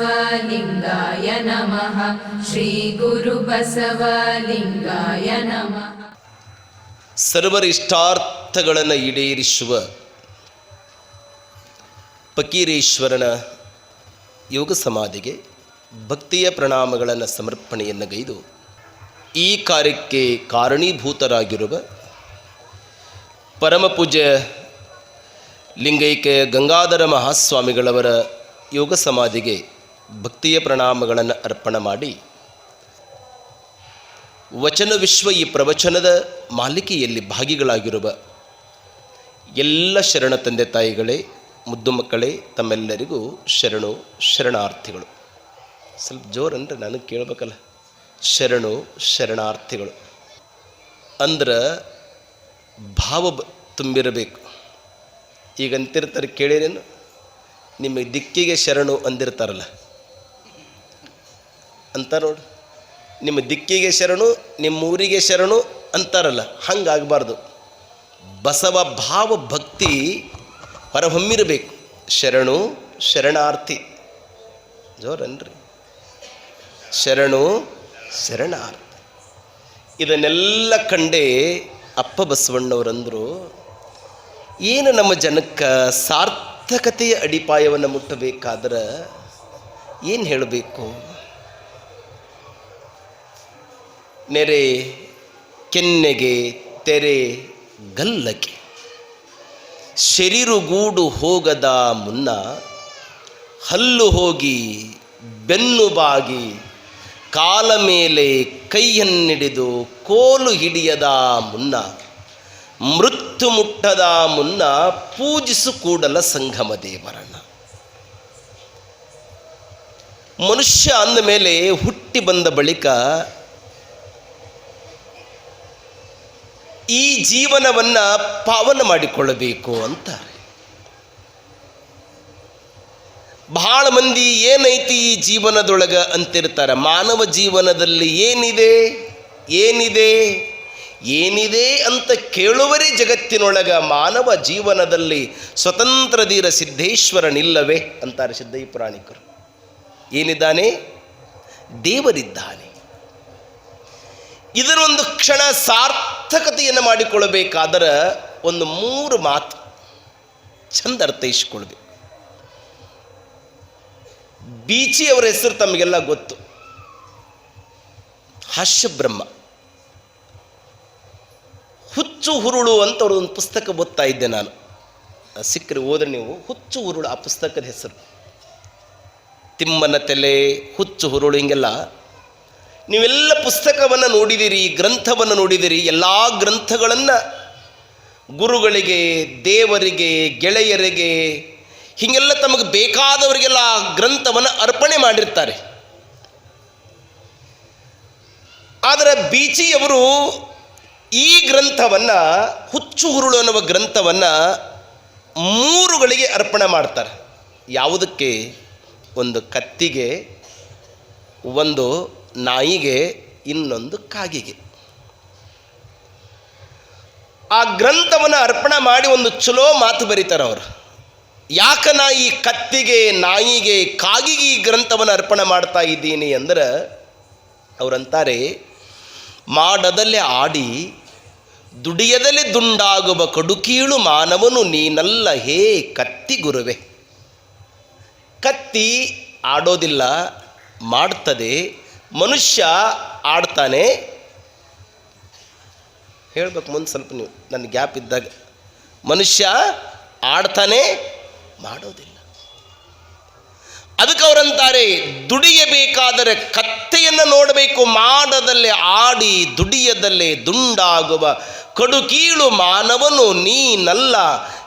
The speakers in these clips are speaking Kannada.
श्रीगुरुबसवलिङ्गाय नमः श्रीगुरुबसवलिङ्गाय नमः ಸರ್ವರ ಇಷ್ಟಾರ್ಥಗಳನ್ನು ಈಡೇರಿಸುವ ಫಕೀರೇಶ್ವರನ ಯೋಗ ಸಮಾಧಿಗೆ ಭಕ್ತಿಯ ಪ್ರಣಾಮಗಳನ್ನು ಸಮರ್ಪಣೆಯನ್ನು ಗೈದು ಈ ಕಾರ್ಯಕ್ಕೆ ಕಾರಣೀಭೂತರಾಗಿರುವ ಪರಮಪೂಜ್ಯ ಲಿಂಗೈಕ್ಯ ಗಂಗಾಧರ ಮಹಾಸ್ವಾಮಿಗಳವರ ಯೋಗ ಸಮಾಧಿಗೆ ಭಕ್ತಿಯ ಪ್ರಣಾಮಗಳನ್ನು ಅರ್ಪಣೆ ಮಾಡಿ. ವಚನ ವಿಶ್ವ ಈ ಪ್ರವಚನದ ಮಾಲಿಕೆಯಲ್ಲಿ ಭಾಗಿಗಳಾಗಿರುವ ಎಲ್ಲ ಶರಣ ತಂದೆ ತಾಯಿಗಳೇ, ಮುದ್ದು ಮಕ್ಕಳೇ, ತಮ್ಮೆಲ್ಲರಿಗೂ ಶರಣು, ಶರಣಾರ್ಥಿಗಳು. ಸ್ವಲ್ಪ ಜೋರಂದ್ರೆ ನನಗೆ ಕೇಳಬೇಕಲ್ಲ. ಶರಣು, ಶರಣಾರ್ಥಿಗಳು. ಅಂದ್ರೆ ಭಾವ ತುಂಬಿರಬೇಕು. ಈಗಂತಿರ್ತಾರೆ ಕೇಳಿರೇನು? ನಿಮ್ಮ ದಿಕ್ಕಿಗೆ ಶರಣು ಅಂದಿರ್ತಾರಲ್ಲ? ಅಂತ ನೋಡು. ನಿಮ್ಮ ದಿಕ್ಕಿಗೆ ಶರಣು ನಿಮ್ಮ ಊರಿಗೆ ಶರಣು ಅಂತಾರಲ್ಲ? ಹಂಗಾಗಬಾರ್ದು. ಬಸವ ಭಾವ ಭಕ್ತಿ ಹೊರಹೊಮ್ಮಿರಬೇಕು. ಶರಣು, ಶರಣಾರ್ಥಿ. ಜೋರನ್ರಿ. ಶರಣು, ಶರಣಾರ್ಥಿ. ಇದನ್ನೆಲ್ಲ ಕಂಡೇ ಅಪ್ಪ ಬಸವಣ್ಣವರಂದರು ಏನು ನಮ್ಮ ಜನಕ್ಕೆ ಸಾರ್ಥಕತೆಯ ಅಡಿಪಾಯವನ್ನು ಮುಟ್ಟಬೇಕಾದ್ರೆ ಏನು ಹೇಳಬೇಕು? ನೆರೆ, ಕೆನ್ನೆಗೆ ತೆರೆ ಗಲ್ಲಕ್ಕೆ ಶರೀರುಗೂಡು ಹೋಗದ ಮುನ್ನ ಹಲ್ಲು ಹೋಗಿ ಬೆನ್ನು ಬಾಗಿ ಕಾಲ ಮೇಲೆ ಕೈಯನ್ನಿಡಿದು ಕೋಲು ಹಿಡಿಯದ ಮುನ್ನ ಮೃತ್ಯು ಮುಟ್ಟದ ಮುನ್ನ ಪೂಜಿಸು ಕೂಡಲ ಸಂಗಮ ದೇವರನ್ನ. ಮನುಷ್ಯ ಅಂದ ಮೇಲೆ ಹುಟ್ಟಿ ಬಂದ ಬಳಿಕ ಈ ಜೀವನವನ್ನ ಪಾವನ ಮಾಡಿಕೊಳ್ಳಬೇಕು ಅಂತಾರೆ. ಬಹಳ ಮಂದಿ ಏನೈತಿ ಈ ಜೀವನದೊಳಗ ಅಂತಿರ್ತಾರೆ, ಮಾನವ ಜೀವನದಲ್ಲಿ ಏನಿದೆ ಏನಿದೆ? ಏನಿದೆ ಅಂತ ಕೇಳುವರೆ ಜಗತ್ತಿನೊಳಗ ಮಾನವ ಜೀವನದಲ್ಲಿ ಸ್ವತಂತ್ರಧೀರ ಸಿದ್ದೇಶ್ವರನಿಲ್ಲವೇ ಅಂತಾರೆ ಸಿದ್ದಯ್ಯ ಪುರಾಣಿಕರು. ಏನಿದ್ದಾನೆ? ದೇವರಿದ್ದಾನೆ. ಇದರೊಂದು ಕ್ಷಣ ಸಾರ್ಥಕತೆಯನ್ನು ಮಾಡಿಕೊಳ್ಳಬೇಕಾದರೆ ಒಂದು ಮೂರು ಮಾತು. ಚಂದ ಅರ್ಥೈಸಿಕೊಳ್ಬೇಕು ಬೀಚಿ ಅವರ ಹೆಸರು ತಮಗೆಲ್ಲ ಗೊತ್ತು. ಹಾಸ್ಯಬ್ರಹ್ಮ ಹುಚ್ಚು ಹುರುಳು ಅಂತ ಒಂದು ಪುಸ್ತಕ ಓದ್ತಾ ಇದ್ದೆ ನಾನು. ಸಿಕ್ಕರೆ ಹೋದ್ರೆ ನೀವು ಹುಚ್ಚು ಹುರುಳು ಆ ಪುಸ್ತಕದ ಹೆಸರು. ತಿಮ್ಮನ ತಲೆ, ಹುಚ್ಚು ಹುರುಳು ಹಿಂಗೆಲ್ಲ. ನೀವೆಲ್ಲ ಪುಸ್ತಕವನ್ನು ನೋಡಿದಿರಿ, ಗ್ರಂಥವನ್ನು ನೋಡಿದಿರಿ, ಎಲ್ಲ ಗ್ರಂಥಗಳನ್ನು ಗುರುಗಳಿಗೆ, ದೇವರಿಗೆ, ಗೆಳೆಯರಿಗೆ, ಹೀಗೆಲ್ಲ ತಮಗೆ ಬೇಕಾದವರಿಗೆಲ್ಲ ಆ ಗ್ರಂಥವನ್ನು ಅರ್ಪಣೆ ಮಾಡಿರ್ತಾರೆ. ಆದರೆ ಬೀಚಿಯವರು ಈ ಗ್ರಂಥವನ್ನು ಹುಚ್ಚು ಹುರುಳು ಅನ್ನುವ ಗ್ರಂಥವನ್ನು ಮೂರುಗಳಿಗೆ ಅರ್ಪಣೆ ಮಾಡ್ತಾರೆ. ಯಾವುದಕ್ಕೆ? ಒಂದು ಕತ್ತಿಗೆ, ಒಂದು ನಾಯಿಗೆ, ಇನ್ನೊಂದು ಕಾಗಿಗೆ. ಆ ಗ್ರಂಥವನ್ನು ಅರ್ಪಣೆ ಮಾಡಿ ಒಂದು ಚಲೋ ಮಾತು ಬರೀತಾರೆ ಅವರು. ಯಾಕ ನಾ ಈ ಕತ್ತಿಗೆ, ನಾಯಿಗೆ, ಕಾಗಿಗೆ ಈ ಗ್ರಂಥವನ್ನು ಅರ್ಪಣೆ ಮಾಡ್ತಾ ಇದ್ದೀನಿ ಅಂದ್ರೆ, ಅವರಂತಾರೆ, ಮಾಡದಲ್ಲೇ ಆಡಿ ದುಡಿಯದಲ್ಲೇ ದುಂಡಾಗುವ ಕಡುಕೀಳು ಮಾನವನು ನೀನಲ್ಲ ಹೇ ಕತ್ತಿ ಗುರುವೆ. ಕತ್ತಿ ಆಡೋದಿಲ್ಲ, ಮಾಡ್ತದೆ, ಮನುಷ್ಯ ಆಡ್ತಾನೆ. ಹೇಳ್ಬೇಕು ಮುಂದೆ ಸ್ವಲ್ಪ ನೀವು ನನ್ನ ಗ್ಯಾಪ್ ಇದ್ದಾಗ. ಮನುಷ್ಯ ಆಡ್ತಾನೆ, ಮಾಡೋದಿಲ್ಲ. ಅದಕ್ಕೆ ಅವರಂತಾರೆ, ದುಡಿಯಬೇಕಾದರೆ ಕತ್ತೆಯನ್ನು ನೋಡಬೇಕು ಮಾಡದಲ್ಲೇ ಆಡಿ ದುಡಿಯದಲ್ಲೇ ದುಂಡಾಗುವ ಕಡುಕೀಳು ಮಾನವನು ನೀನಲ್ಲ.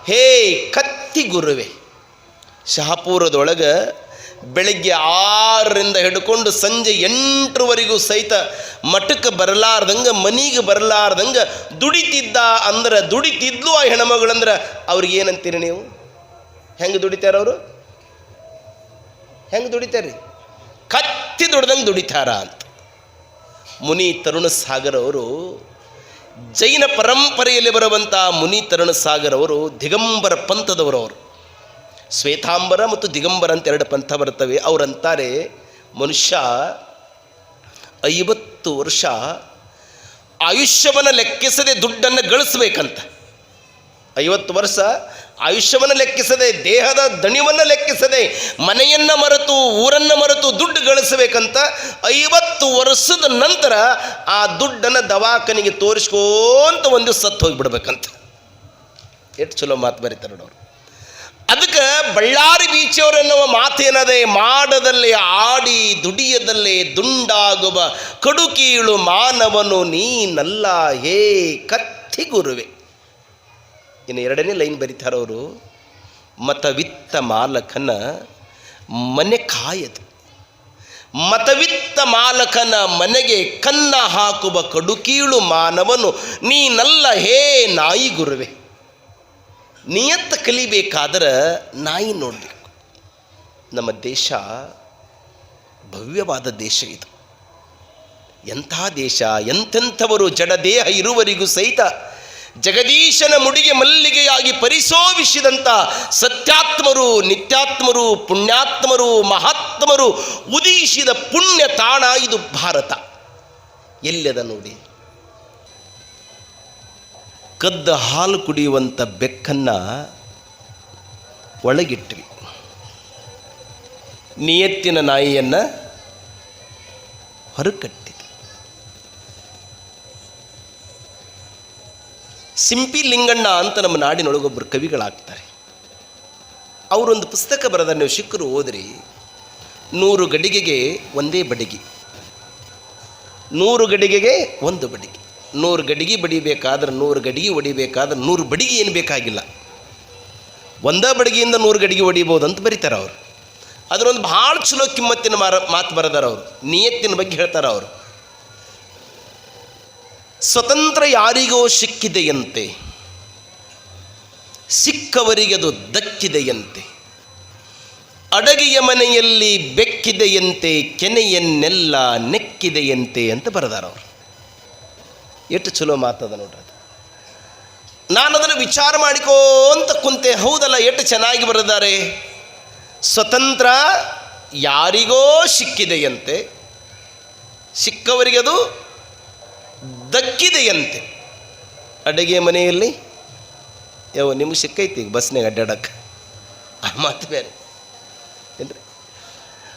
ಹೇ ಕತ್ತಿ ಗುರುವೆ. ಶಹಾಪುರದೊಳಗೆ ಬೆಳಗ್ಗೆ ಆರರಿಂದ ಹಿಡ್ಕೊಂಡು ಸಂಜೆ ಎಂಟರವರೆಗೂ ಸಹಿತ ಮಠಕ್ಕೆ ಬರಲಾರ್ದಂಗೆ, ಮನಿಗೆ ಬರಲಾರ್ದಂಗೆ ದುಡಿತಿದ್ದ ಅಂದ್ರೆ ದುಡಿತಿದ್ಲು ಆ ಹೆಣ್ಮಗಳಂದ್ರೆ ಅವ್ರಿಗೆ ಏನಂತೀರಿ ನೀವು? ಹೆಂಗೆ ದುಡಿತಾರ ಅವರು? ಹೆಂಗೆ ದುಡಿತಾರೆ ಕತ್ತಿ ದುಡ್ದಂಗೆ ದುಡಿತಾರ ಅಂತ. ಮುನಿ ತರುಣ ಸಾಗರ್ ಅವರು ಜೈನ ಪರಂಪರೆಯಲ್ಲಿ ಬರುವಂಥ ಮುನಿ ತರುಣ ಸಾಗರ್ ಅವರು, ದಿಗಂಬರ ಪಂಥದವರು ಅವರು. ಶ್ವೇತಾಂಬರ ಮತ್ತು ದಿಗಂಬರ ಅಂತ ಎರಡು ಪಂಥ ಬರ್ತವೆ. ಅವರಂತಾರೆ ಮನುಷ್ಯ ಐವತ್ತು ವರ್ಷ ಆಯುಷ್ಯವನ್ನು ಲೆಕ್ಕಿಸದೆ ದುಡ್ಡನ್ನು ಗಳಿಸ್ಬೇಕಂತ. ಐವತ್ತು ವರ್ಷ ಆಯುಷ್ಯವನ್ನು ಲೆಕ್ಕಿಸದೆ, ದೇಹದ ದಣಿವನ್ನು ಲೆಕ್ಕಿಸದೆ, ಮನೆಯನ್ನು ಮರೆತು, ಊರನ್ನು ಮರೆತು ದುಡ್ಡು ಗಳಿಸಬೇಕಂತ ಐವತ್ತು ವರ್ಷದ ನಂತರ ಆ ದುಡ್ಡನ್ನು ದವಾಖಾನಿಗೆ ತೋರಿಸ್ಕೋಂತ ಒಂದು ಸತ್ತು ಹೋಗಿಬಿಡ್ಬೇಕಂತ. ಎಷ್ಟು ಚಲೋ ಮಾತು ಬರೀತಾರೆ ನೋಡೋರು ಅದಕ್ಕೆ ಬಳ್ಳಾರಿ ಬೀಚಿಯವರೆನ್ನುವ ಮಾತೇನದೆ ಮಾಡದಲ್ಲಿ ಆಡಿ ದುಡಿಯದಲ್ಲೇ ದುಂಡಾಗುವ ಕಡುಕೀಳು ಮಾನವನು ನೀನಲ್ಲ, ಹೇ ಕತ್ತಿ ಗುರುವೆ. ಇನ್ನು ಎರಡನೇ ಲೈನ್ ಬರೀತಾರವರು ಮತವಿತ್ತ ಮಾಲಕನ ಮನೆ ಕಾಯದು. ಮತವಿತ್ತ ಮಾಲಕನ ಮನೆಗೆ ಕನ್ನ ಹಾಕುವ ಕಡುಕೀಳು ಮಾನವನು ನೀನಲ್ಲ ಹೇ ನಾಯಿ ಗುರುವೆ. ನಿಯತ್ತ ಕಲಿಬೇಕಾದ್ರೆ ನಾಯಿ ನೋಡಬೇಕು. ನಮ್ಮ ದೇಶ ಭವ್ಯವಾದ ದೇಶ ಇದು. ಎಂಥ ದೇಶ ಎಂತೆಂಥವರು ಜಡದೇಹ ಇರುವರಿಗೂ ಸಹಿತ ಜಗದೀಶನ ಮುಡಿಗೆ ಮಲ್ಲಿಗೆಯಾಗಿ ಪರಿಶೋಭಿಸಿದಂಥ ಸತ್ಯಾತ್ಮರು, ನಿತ್ಯಾತ್ಮರು, ಪುಣ್ಯಾತ್ಮರು, ಮಹಾತ್ಮರು ಉದಿಸಿದ ಪುಣ್ಯ ತಾಣ ಇದು ಭಾರತ. ಎಲ್ಲದ ನೋಡಿ? ಕದ್ದ ಹಾಲು ಕುಡಿಯುವಂಥ ಬೆಕ್ಕನ್ನು ಒಳಗಿಟ್ವಿ ನಿಯತ್ತಿನ ನಾಯಿಯನ್ನು ಹೊರಕಟ್ಟಿದೆ ಸಿಂಪಿ ಲಿಂಗಣ್ಣ ಅಂತ ನಮ್ಮ ನಾಡಿನೊಳಗೊಬ್ಬರು ಕವಿಗಳಾಗ್ತಾರೆ. ಅವರೊಂದು ಪುಸ್ತಕ ಬರೆದ ನೀವು ಶಿಕ್ಕರು ಓದ್ರಿ. ನೂರು ಗಡಿಗೆಗೆ ಒಂದೇ ಬಡಿಗೆ. ನೂರು ಗಡಿಗೆಗೆ ಒಂದು ಬಡಿಗೆ. ನೂರು ಗಡಿಗೆ ಬಡಿಬೇಕಾದ್ರೆ ನೂರು ಗಡಿಗೆ ಹೊಡಿಬೇಕಾದ್ರೆ ನೂರು ಬಡಿಗೆ ಏನು ಬೇಕಾಗಿಲ್ಲ. ಒಂದೇ ಬಡಿಗೆಯಿಂದ ನೂರು ಗಡಿಗೆ ಹೊಡಿಬೋದು ಅಂತ ಬರೀತಾರೆ ಅವರು ಅದರೊಂದು ಭಾಳ ಚಲೋ ಕಿಮ್ಮತ್ತಿನ ಮಾರ ಮಾತು ಬರೆದಾರ ಅವರು ನಿಯತ್ತಿನ ಬಗ್ಗೆ ಹೇಳ್ತಾರೆ ಅವರು ಸ್ವತಂತ್ರ ಯಾರಿಗೋ ಸಿಕ್ಕಿದೆಯಂತೆ, ಸಿಕ್ಕವರಿಗೆ ಅದು ದಕ್ಕಿದೆಯಂತೆ. ಅಡಗಿಯ ಮನೆಯಲ್ಲಿ ಬೆಕ್ಕಿದೆಯಂತೆ, ಕೆನೆಯನ್ನೆಲ್ಲ ನೆಕ್ಕಿದೆಯಂತೆ ಅಂತ ಬರೆದಾರ ಅವರು. ಎಷ್ಟು ಚಲೋ ಮಾತದ ನೋಡ್ರಿ ಅದು. ನಾನು ಅದನ್ನು ವಿಚಾರ ಮಾಡಿಕೋ ಅಂತ ಕುಂತೆ, ಹೌದಲ್ಲ, ಎಷ್ಟು ಚೆನ್ನಾಗಿ ಬರೆದಾರೆ. ಸ್ವತಂತ್ರ ಯಾರಿಗೋ ಸಿಕ್ಕಿದೆಯಂತೆ, ಸಿಕ್ಕವರಿಗೆ ಅದು ದಕ್ಕಿದೆಯಂತೆ. ಅಡುಗೆ ಮನೆಯಲ್ಲಿ? ಯಾವ ನಿಮಗೆ ಸಿಕ್ಕೈತಿ ಈಗ ಬಸ್ನಾಗ ಅಡ್ಡಾಡಕ್ಕೆ? ಆ ಮಾತು ಬೇರೆ. ಏನ್ರಿ?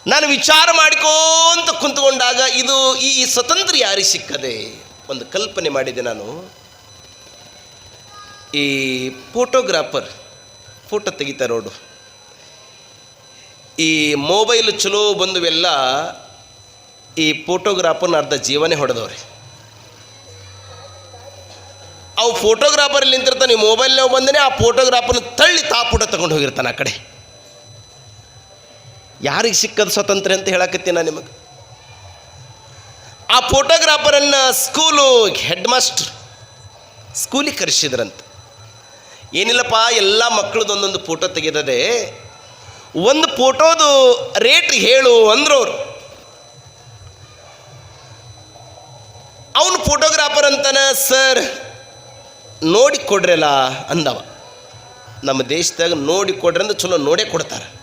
ನಾನು ವಿಚಾರ ಮಾಡಿಕೊಂತ ಕುಂತ್ಕೊಂಡಾಗ ಇದು ಈ ಸ್ವತಂತ್ರ ಯಾರಿಗೆ ಸಿಕ್ಕದೆ? ಒಂದು ಕಲ್ಪನೆ ಮಾಡಿದೆ ನಾನು. ಈ ಫೋಟೋಗ್ರಾಫರ್ ಫೋಟೋ ತೆಗಿತಾರೆ ನೋಡು. ಈ ಮೊಬೈಲ್ ಚಲೋ ಬಂದುವೆಲ್ಲ ಈ ಫೋಟೋಗ್ರಾಫರ್ನ ಅರ್ಧ ಜೀವನೇ ಹೊಡೆದವ್ರಿ. ಅವು ಫೋಟೋಗ್ರಾಫರ್ ನಿಂತಿರ್ತಾನೆ, ಈ ಮೊಬೈಲ್ನಾಗ ಬಂದನೇ, ಆ ಫೋಟೋಗ್ರಾಫರ್ನ ತಳ್ಳಿ ತಾ ಫೋಟೋ ತಗೊಂಡು ಹೋಗಿರ್ತಾನೆ ಆ ಕಡೆ. ಯಾರಿಗೆ ಸಿಕ್ಕದ ಸ್ವತಂತ್ರ ಅಂತ ಹೇಳಕತ್ತೀನಿ ನಿಮಗೆ. ಆ ಫೋಟೋಗ್ರಾಫರನ್ನು ಸ್ಕೂಲು ಹೆಡ್ ಮಾಸ್ಟರ್ ಸ್ಕೂಲಿಗೆ ಕರೆಸಿದ್ರಂತ. ಏನಿಲ್ಲಪ್ಪ, ಎಲ್ಲ ಮಕ್ಕಳದ್ದು ಒಂದೊಂದು ಫೋಟೋ ತೆಗೆದದೆ, ಒಂದು ಫೋಟೋದು ರೇಟ್ ಹೇಳು ಅಂದ್ರು ಅವರು ಅವನು ಫೋಟೋಗ್ರಾಫರ್ ಅಂತಾನೆ ಸರ್ ನೋಡಿ ಕೊಡ್ರಲ್ಲ ಅಂದವ. ನಮ್ಮ ದೇಶದಾಗ ನೋಡಿ ಕೊಡ್ರಿ ಅಂದ್ರೆ ಚಲೋ ನೋಡೇ ಕೊಡ್ತಾರೆ.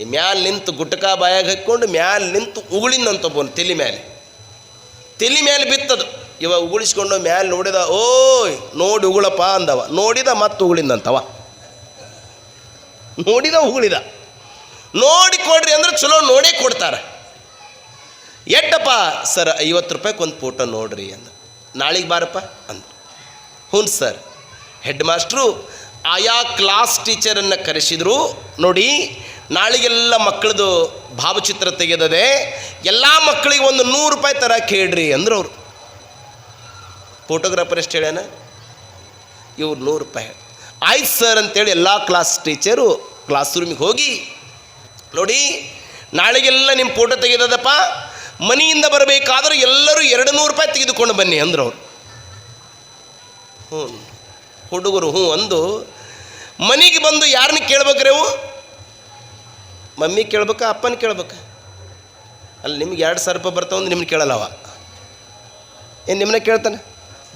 ಈ ಮ್ಯಾಲೆ ನಿಂತು ಗುಟ್ಕ ಬಾಯಾಗ ಹಾಕ್ಕೊಂಡು ಮ್ಯಾಲೆ ನಿಂತು ಉಗುಳಿನಂತ ಒಬ್ಬನು ತಲೆ ಮ್ಯಾಲೆ. ತಲೆ ಮ್ಯಾಲೆ ಬಿತ್ತದು. ಇವ ಉಗುಳಿಸ್ಕೊಂಡು ಮ್ಯಾಲೆ ನೋಡಿದ, ಓಯ್, ನೋಡಿ ಉಗುಳಪ್ಪ ಅಂದವ. ನೋಡಿದ ಮತ್ತೆ ಉಗುಳಿಂದಂತವ ನೋಡಿದ, ಉಗುಳಿದ. ನೋಡಿ ಕೊಡ್ರಿ ಅಂದ್ರೆ ಚಲೋ ನೋಡೇ ಕೊಡ್ತಾರೆ. ಎಟ್ಟಪ್ಪ, ಸರ್ ಐವತ್ತು ರೂಪಾಯಿಗೆ ಒಂದು ಫೋಟೋ ನೋಡ್ರಿ ಅಂದ. ನಾಳೆಗೆ ಬಾರಪ್ಪ ಅಂದ. ಹ್ಞೂ ಸರ್. ಹೆಡ್ ಮಾಸ್ಟ್ರು ಆಯಾ ಕ್ಲಾಸ್ ಟೀಚರನ್ನು ಕರೆಸಿದ್ರು. ನೋಡಿ, ನಾಳೆಗೆಲ್ಲ ಮಕ್ಕಳದು ಭಾವಚಿತ್ರ ತೆಗೆದದೆ, ಎಲ್ಲ ಮಕ್ಕಳಿಗೆ ಒಂದು ನೂರು ರೂಪಾಯಿ ಥರ ಕೇಳ್ರಿ ಅಂದ್ರು ಅವರು ಫೋಟೋಗ್ರಾಫರ್ ಎಷ್ಟು ಹೇಳ್ಯಾನ? ಇವ್ರು ನೂರು ರೂಪಾಯಿ. ಆಯ್ತು ಸರ್ ಅಂತೇಳಿ ಎಲ್ಲ ಕ್ಲಾಸ್ ಟೀಚರು ಕ್ಲಾಸ್ ರೂಮಿಗೆ ಹೋಗಿ, ನೋಡಿ, ನಾಳೆಗೆಲ್ಲ ನಿಮ್ಮ ಫೋಟೋ ತೆಗೆದದಪ್ಪ, ಮನೆಯಿಂದ ಬರಬೇಕಾದ್ರೆ ಎಲ್ಲರೂ ಎರಡು ನೂರು ರೂಪಾಯಿ ತೆಗೆದುಕೊಂಡು ಬನ್ನಿ ಅಂದ್ರು ಅವರು ಹ್ಞೂ ಹುಡುಗರು ಹ್ಞೂ ಅಂದು, ಮನೆಗೆ ಬಂದು ಯಾರನ್ನ ಕೇಳ್ಬೇಕ್ರಿ ಅವು? ಮಮ್ಮಿ ಕೇಳ್ಬೇಕಾ, ಅಪ್ಪನ ಕೇಳ್ಬೇಕಾ? ಅಲ್ಲಿ ನಿಮ್ಗೆ ಎರಡು ಸಾವಿರ ರೂಪಾಯಿ ಬರ್ತಾವಂದು ನಿಮ್ಗೆ ಕೇಳಲ್ಲವ ಏನು ನಿಮ್ಮನ್ನ ಕೇಳ್ತಾನೆ?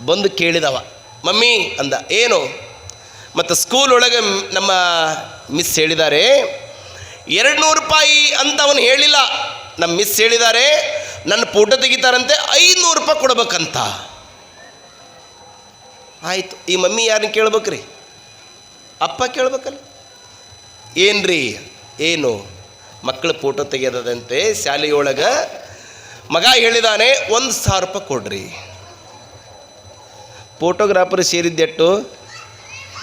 ಬಂದು ಕೇಳಿದವ. ಮಮ್ಮಿ ಅಂದ, ಏನು? ಮತ್ತು ಸ್ಕೂಲ್ ಒಳಗೆ ನಮ್ಮ ಮಿಸ್ ಹೇಳಿದ್ದಾರೆ ಎರಡು ನೂರು ರೂಪಾಯಿ ಅಂತ ಅವನು ಹೇಳಿಲ್ಲ. ನಮ್ಮ ಮಿಸ್ ಹೇಳಿದ್ದಾರೆ ನನ್ನ ಫೋಟೋ ತೆಗಿತಾರಂತೆ ಐನೂರು ರೂಪಾಯಿ ಕೊಡ್ಬೇಕಂತ. ಆಯಿತು, ಈ ಮಮ್ಮಿ ಯಾರನ್ನ ಕೇಳ್ಬೇಕ್ರಿ? ಅಪ್ಪ ಕೇಳ್ಬೇಕಲ್ಲ. ಏನ್ರಿ? ಏನು? ಮಕ್ಕಳ ಫೋಟೋ ತೆಗೆದದಂತೆ ಶಾಲೆಯೊಳಗೆ ಮಗ ಹೇಳಿದಾನೆ, ಒಂದು ಸಾವಿರ ರೂಪಾಯಿ ಕೊಡ್ರಿ. ಫೋಟೋಗ್ರಾಫರ್ ಸೇರಿದ್ದೆಟ್ಟು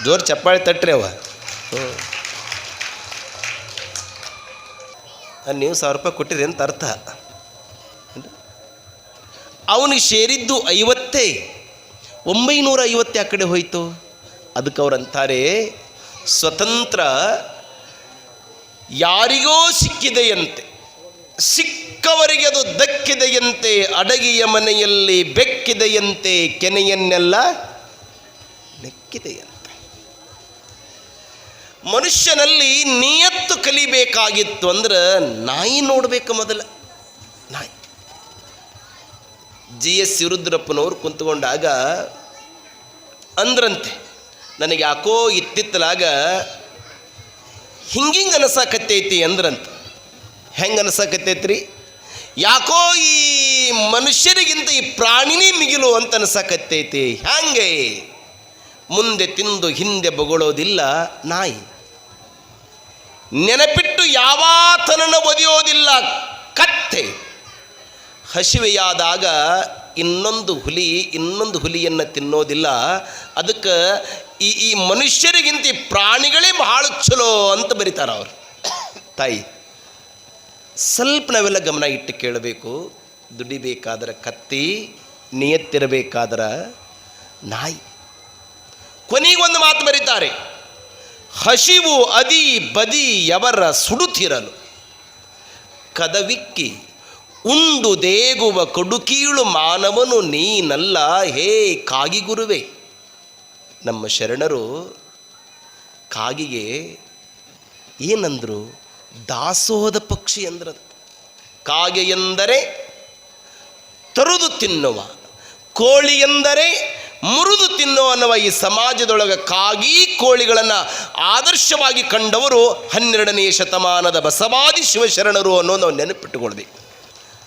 ಜೋರು ಚಪ್ಪಾಳೆ ತಟ್ರಿ ಅವ. ಹ್ಞೂ ನೀವು ಸಾವಿರ ರೂಪಾಯಿ ಕೊಟ್ಟಿರಿ ಅಂತ ಅರ್ಥ. ಅವನಿಗೆ ಸೇರಿದ್ದು ಐವತ್ತೇ. ಒಂಬೈನೂರ ಐವತ್ತು ಆ ಕಡೆ ಹೋಯಿತು. ಅದಕ್ಕೆ ಅವರಂತಾರೆ ಸ್ವತಂತ್ರ ಯಾರಿಗೋ ಸಿಕ್ಕಿದೆಯಂತೆ, ಸಿಕ್ಕವರಿಗೆ ಅದು ದಕ್ಕಿದೆಯಂತೆ, ಅಡಗಿಯ ಮನೆಯಲ್ಲಿ ಬೆಕ್ಕಿದೆಯಂತೆ, ಕೆನೆಯನ್ನೆಲ್ಲ ನೆಕ್ಕಿದೆಯಂತೆ. ಮನುಷ್ಯನಲ್ಲಿ ನಿಯತ್ತು ಕಲಿಬೇಕಾಗಿತ್ತು ಅಂದ್ರೆ ನಾಯಿ ನೋಡಬೇಕು ಮೊದಲ. ಜಿ ಎಸ್ ಸಿರುದ್ರಪ್ಪನವರು ಕುಂತ್ಕೊಂಡಾಗ, ಅಂದ್ರಂತೆ, ನನಗೆ ಯಾಕೋ ಇತ್ತಿತ್ತಲಾಗ, ಹಿಂಗಿಂಗೆ ಅನಸಾಕತ್ತೈತಿ ಅಂದ್ರಂತ. ಹೆಂಗೆ ಅನಸಾಕತ್ತೈತ್ರಿ? ಯಾಕೋ ಈ ಮನುಷ್ಯರಿಗಿಂತ ಈ ಪ್ರಾಣಿನೇ ಮಿಗಿಲು ಅಂತ ಅನಸಾಕತ್ತೈತಿ. ಹ್ಯಾಂಗೆ? ಮುಂದೆ ತಿಂದು ಹಿಂದೆ ಬೊಗಳೋದಿಲ್ಲ ನಾಯಿ. ನೆನಪಿಟ್ಟು ಯಾವಾತನನ್ನು ಒದೆಯೋದಿಲ್ಲ ಕತ್ತೆ. ಹಸಿವೆಯಾದಾಗ ಇನ್ನೊಂದು ಹುಲಿ, ಇನ್ನೊಂದು ಹುಲಿಯನ್ನು ತಿನ್ನೋದಿಲ್ಲ. ಅದಕ್ಕೆ ಈ ಈ ಮನುಷ್ಯರಿಗಿಂತ ಪ್ರಾಣಿಗಳೇ ಬಹಳ ಚಲೋ ಅಂತ ಬರೀತಾರೆ ಅವರು. ತಾಯಿ, ಸ್ವಲ್ಪ ನಾವೆಲ್ಲ ಗಮನ ಇಟ್ಟು ಕೇಳಬೇಕು. ದುಡಿಬೇಕಾದ್ರೆ ಕತ್ತಿ, ನಿಯತ್ತಿರಬೇಕಾದ್ರೆ ನಾಯಿ. ಕೊನೆಗೊಂದು ಮಾತು ಬರೀತಾರೆ. ಹಸಿವು ಅದಿ ಬದಿ ಯವರ ಸುಡುತ್ತಿರಲು ಕದವಿಕ್ಕಿ ಉಂಡು ದೇಗುವ ಕೊಡುಕೀಳು ಮಾನವನು ನೀನಲ್ಲ, ಹೇ ಕಾಗಿಗುರುವೆ ನಮ್ಮ ಶರಣರು ಕಾಗಿಗೆ ಏನಂದ್ರು, ದಾಸೋಹದ ಪಕ್ಷಿ ಅಂದ್ರದು. ಕಾಗೆ ಎಂದರೆ ತರುದು ತಿನ್ನುವ, ಕೋಳಿ ಎಂದರೆ ಮುರಿದು ತಿನ್ನುವ ಅನ್ನುವ ಈ ಸಮಾಜದೊಳಗೆ ಕಾಗಿ ಕೋಳಿಗಳನ್ನು ಆದರ್ಶವಾಗಿ ಕಂಡವರು ಹನ್ನೆರಡನೇ ಶತಮಾನದ ಬಸವಾದಿ ಶಿವಶರಣರು ಅನ್ನೋದು ನಾವು ನೆನಪಿಟ್ಟುಕೊಳ್ಬೇಕು.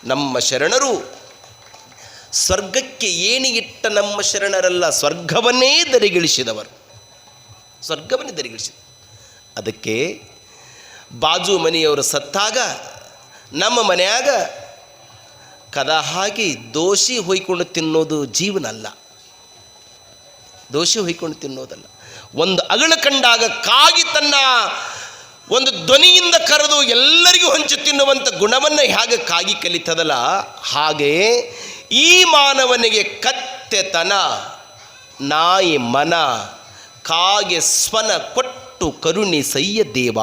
ನಮ್ಮ ಶರಣರು. ಸ್ವರ್ಗಕ್ಕೆ ಏಣಿಗಿಟ್ಟ ನಮ್ಮ ಶರಣರಲ್ಲ ಸ್ವರ್ಗವನ್ನೇ ದರಿಗಿಳಿಸಿದವರು. ಸ್ವರ್ಗವನ್ನೇ ದರಿಗಿಳಿಸಿದ ಅದಕ್ಕೆ ಬಾಜು ಮನೆಯವರು ಸತ್ತಾಗ ನಮ್ಮ ಮನೆಯಾಗ ಕದ ಹಾಕಿ ದೋಷಿ ಹೊಯ್ಕೊಂಡು ತಿನ್ನೋದು ಜೀವನ ಅಲ್ಲ ದೋಷಿ ಹೊಯ್ಕೊಂಡು ತಿನ್ನೋದಲ್ಲ. ಒಂದು ಅಗಳ ಕಂಡಾಗ ಕಾಗಿ ತನ್ನ ಒಂದು ಧ್ವನಿಯಿಂದ ಕರೆದು ಎಲ್ಲರಿಗೂ ಹಂಚು ತಿನ್ನುವಂಥ ಗುಣವನ್ನು ಹೇಗೆ ಕಾಗಿ ಕಲಿತದಲ್ಲ, ಹಾಗೆ ಈ ಮಾನವನಿಗೆ ಕತ್ತೆತನ ನಾಯಿ ಮನ, ಕಾಗೆ ಸ್ವನ ಕೊಟ್ಟು ಕರುಣಿ ಸಯ್ಯ ದೇವ.